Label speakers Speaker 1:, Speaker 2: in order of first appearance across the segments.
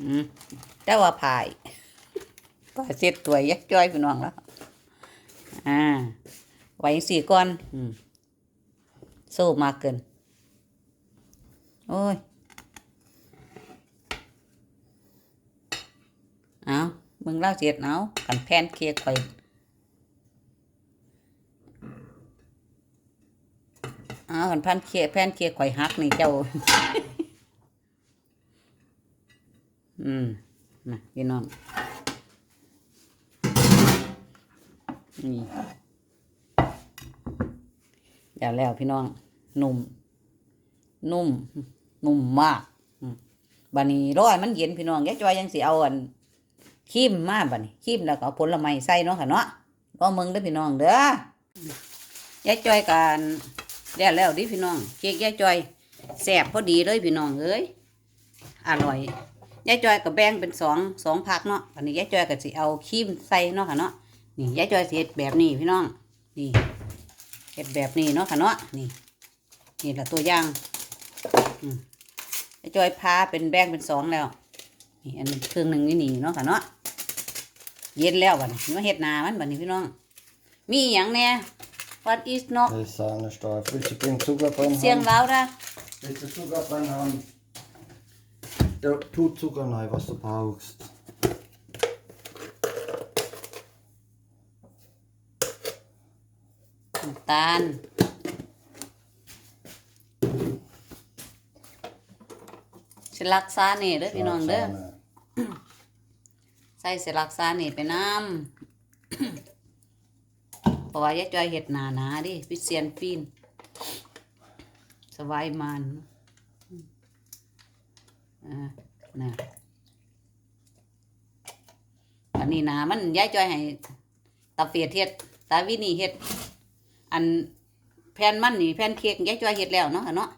Speaker 1: อืมแต่ว่าผายก็เสร็จตัวยักจ้อยพี่น้องแล้วอ่าไว้สี่ก้อนอืมโซ่มากเกิน โอ้ย เอามึงเล่าเสียดเอากันแพนเค้กข่อยเอากันพันเค้กแพนเค้กข่อยฮักนี่เจ้า อืมนะพี่น้องนี่เดี๋ยวแล้วพี่น้อง นุ่ม นุ่ม นุ่มมากอืมบันนี้ร้อยมันเย็นพี่น้องยายจอยยังสิเอาอันคีมมาบันนี้คีมแล้วก็เอาผลไม้ใส่เนาะค่ะเนาะรอมึงเด้อพี่น้องเด้อยายจอยกันแล้วแล้วดิพี่น้องเค้กยายจอยแซ่บพอดีเลยพี่น้องเอ้ยอร่อย ยายจอยก็แบ่งเป็นสองสองพักเนาะอันนี้ยายจอยก็สิเอาครีมใส่เนาะค่ะเนาะนี่ยายจอยสิเฮ็ดแบบนี้พี่น้องนี่เฮ็ดแบบนี้เนาะค่ะเนาะนี่นี่ละตัวอย่างอืมยายจอยพาเป็นแบ่งเป็นสองแล้วนี่อันนี้เครื่องหนึ่งนี่นี่เนาะค่ะเนาะเย็นแล้วบัดนี้มาเฮ็ดหนามันบัดนี้พี่น้อง มีอหย่างแน่ What is not
Speaker 2: Das ist Sahnestreif. Willst du den Zucker drin
Speaker 1: เสียง
Speaker 2: haben?
Speaker 1: เล้าด้ะ
Speaker 2: Willst du Zucker drin haben? Da, tu Zucker rein, was du brauchst.
Speaker 1: น้ำตาลสลักซานี่เด้อพี่น้องเด้อ
Speaker 2: Sahne.
Speaker 1: ใส่สลักซานี่ไปน้ำเพราะว่ายายจอยเห็ดหนาหนาดิพิเศษฟีนสบายมัน อ่าน่ะอันนี้หนามันยายจอยให้ตาเฟียดเฮ็ดตาวินี่เฮ็ดอันแผ่นมันนี่แผ่นเค้กยายจอยเฮ็ดแล้วเนาะค่ะเนาะ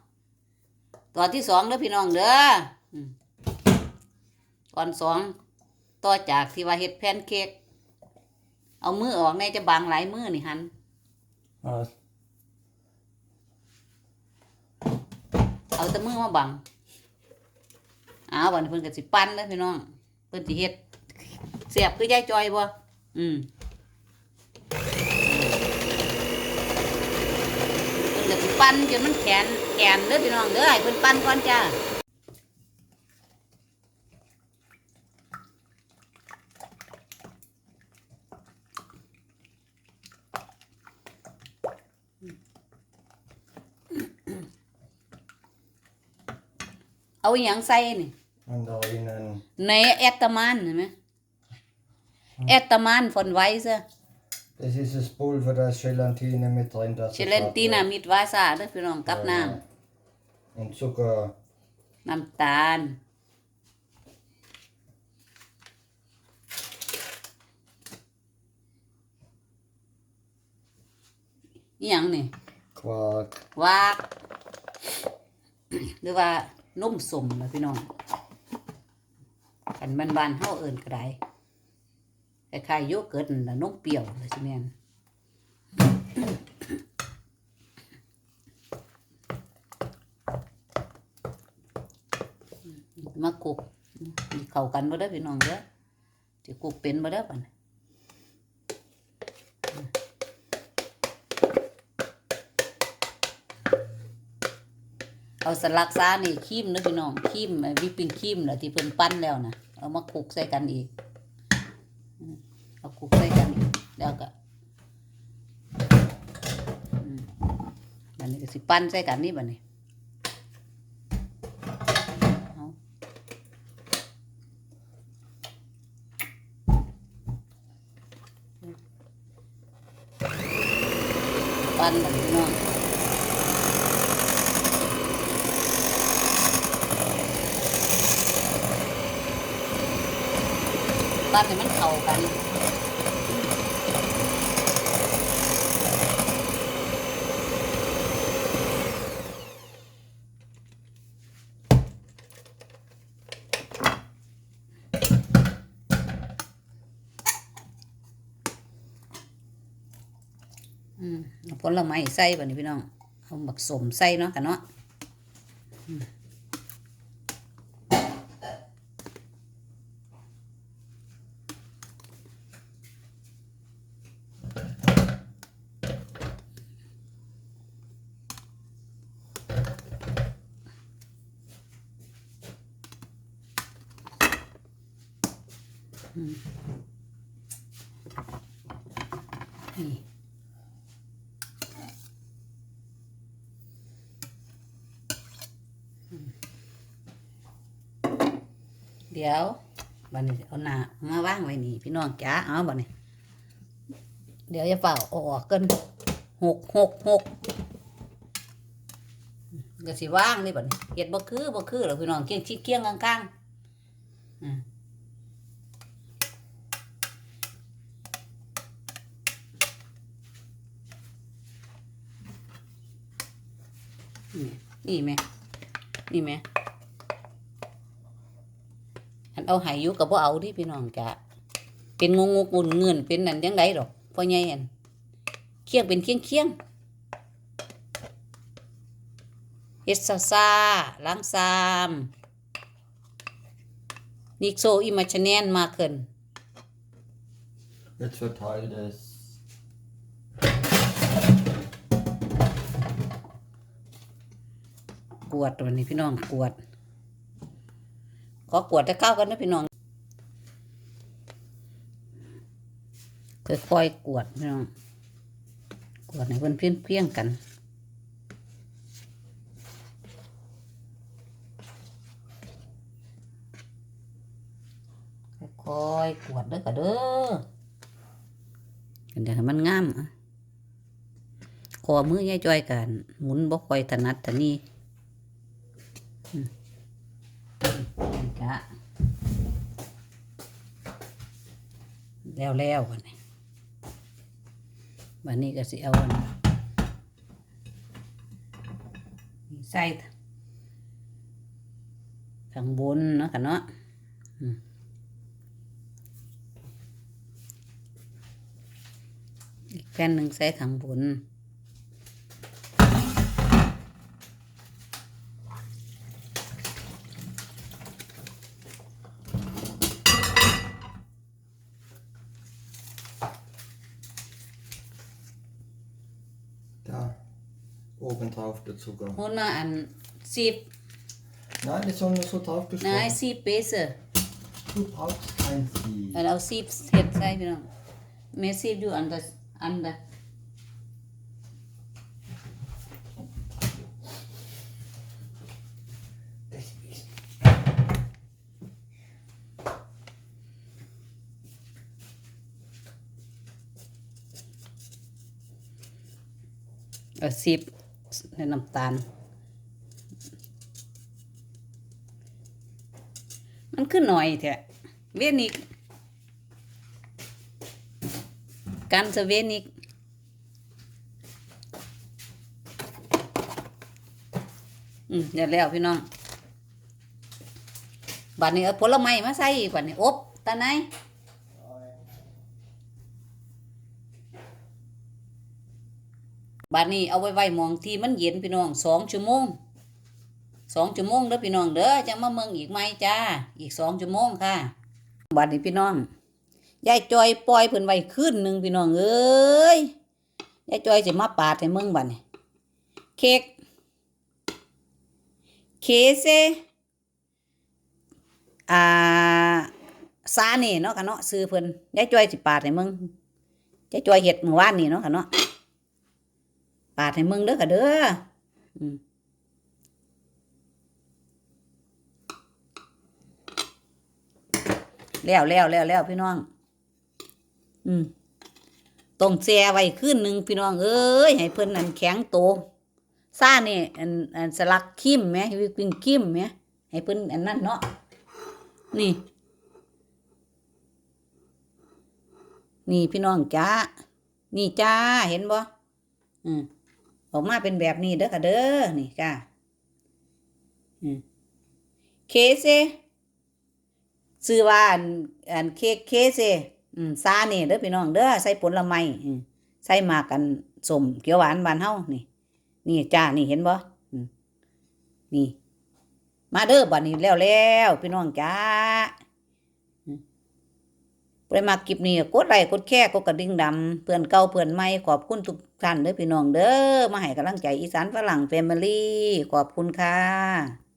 Speaker 1: ตอนที่สองเด้อพี่น้องเด้ออืมตอนสองต่อจากที่ว่าเฮ็ดแพนเค้กเอามือออกในจะบางหลายมือนี่หัน
Speaker 2: Was?
Speaker 1: เอาแต่มือมาบังเอาวันเพิ่นก็สิปั้นเด้อพี่น้อง เพิ่นสิเฮ็ดเสียบคือยายจอยบ่อืมเพิ่นก็สิปั้นจนมันแขนแขนเด้อพี่น้องเด้อให้เพิ่นปั้นก่อนจ้าเอาอหยังใส่นี่ ในแอตตามานเห็นไหมแอตตามาน von Weise
Speaker 2: Das ist das Pulver, da ist Gelatine mit drin. Das
Speaker 1: เชเลนตินามิดวาซาเด้อพี่น้องกับน้
Speaker 2: Und Zucker. ำ
Speaker 1: น้ำตาลนี่ยังนี่
Speaker 2: Quark.
Speaker 1: วากหรือว่านุ่มสมนะพี่น้อง กันบ้านบ้านเฮาเอิ้นก็ได้คล้ายๆโยเกิร์ตนั่นล่ะนมเปรี้ยวเลยสิแม่นมากุกเข้ากันบ่เด้พี่น้องเด้อสิกุกเป็นบ่เด้อบัดนี้เอาสลักซานี่คีมนะพี่น้องคีมวิปปิ้งคีมน่ะที่เพิ่นปั้นแล้วนะ เอามาคลุกใส่กันอีกเอาคลุกใส่กันอีกแล้วก็บันนี้ก็สิปั้นใส่กันนี่บัดนี้เอาปั้นบัดนี้พี่น้อง ปั้นให้มันเข้ากันอืมผลไม้ใส่บ่นี่พี่น้อง เอาบักสมใส่เนาะกันเนาะ นี่เดี๋ยวบันนี้เอาหน้ามาว่างไว้นี่ พี่น้องจ้าเอาบันนี้เดี๋ยวจะเป่าออกกันหกหกหกก็สิว่างเลยบัดนี้เห็ดบ่คือบ่คือหรอกพี่น้องเคียงชิดเคียงกลางๆอืม นี่นี่แม่นี่แม่อันเอาหายอยู่กับบ่เอาดิพี่น้องจ้ะเป็นงงงุนเงินเป็นนั่นยังไงดอกพ่อใหญ่อันเคียงเป็นเคียงเคียงเฮ็ดซาซาล้างซามนิกโซอิมาชแนนมาเคิน
Speaker 2: Jetzt verteilt es.
Speaker 1: วดวันนี้พี่น้องกวด ขอกวดจะเข้ากันนะพี่น้อง ค่อยๆกวดพี่น้อง กวดให้เพื่อนเพี้ยนเพียงกันค่อยๆกวดเด้อค่ะเด้อเดี๋ยวให้มันงามอะคอมือยายจ้อยกัน หมุนบ่ค่อยถนัดแต่นี่อืมจ้ะ แล้วแล้ววันนี้วันนี้ก็สิเอาอันนี้ใส่ทางบนเนาะค่ะเนาะอีกแผ่นหนึ่งใส่ข้างบน
Speaker 2: Da. Oben drauf der Zucker.
Speaker 1: หุ่นมาอันสิบ
Speaker 2: Nein, das haben wir so drauf
Speaker 1: นาย
Speaker 2: gesprochen.
Speaker 1: สิบเปเซอร์
Speaker 2: Du brauchst kein Sieb.
Speaker 1: อันเอาสิบเฮ็ดใส่ พี่น้ำตาล มันขึ้นหน่อยแท้เวนิกกันสเวนิกอืมเดี๋ยวแล้วพี่น้องบัดนี้เอาผลไม้มาใส่บัดนี้อบตาไหน บัดนี้เอาไว้ไว้มองที่มันเย็นพี่น้องสองชั่วโมงสองชั่วโมงเด้อพี่น้องเด้อจังมาเมืองอีกไหมจ้าอีกสองชั่วโมงค่ะบัดนี้พี่น้องยายจอยปล่อยเพิ่นไว้คืนหนึ่งพี่น้องเอ้ยยายจอยสิมาปาดให้เมืองบัดนี้เค้กเคเซอ่าซาเนี่เนาะค่ะเนาะซื้อเพิ่นยายจอยสิปาดให้เมืองยายจอยเฮ็ดเมื่อวานนี่เนาะค่ะเนาะ ปาดให้มืองเด้อค่ะเด้อแล้วแล้วแล้วแล้วพี่น้อง อืมต้องแช่ไว้คืนหนึ่งพี่น้องเอ้ยให้เพิ่นนั่นแข็งโตซ่านี่อันอันสลักคิมแหมวิปปิ้งคิมแหมให้เพิ่นอันนั้นเนาะนี่ นี่พี่น้องจ้า นี่จ้าเห็นบ่อืม ออกมาเป็นแบบนี้เด้อค่ะเด้อนี่จ้าเคเซซื้อว่าอันอันเค้กเคเซอืมซาเนี่เด้อพี่น้องเด้อใส่ผลไม้ใส่มากันสมเขียวหวานบานเฮานี่ นี่จ้านี่เห็นบ่นี่ มาเด้อบัดนี้แล้วแล้วพี่น้องจ้า ไปมาคลิปนี้กดไลค์กดแชร์กดกระดิ่งดำเพื่อนเก่าเพื่อนใหม่ขอบคุณทุกท่านเด้อพี่น้องเด้อมาให้กำลังใจอีสานฝรั่งแฟมิลี่ขอบคุณค่ะ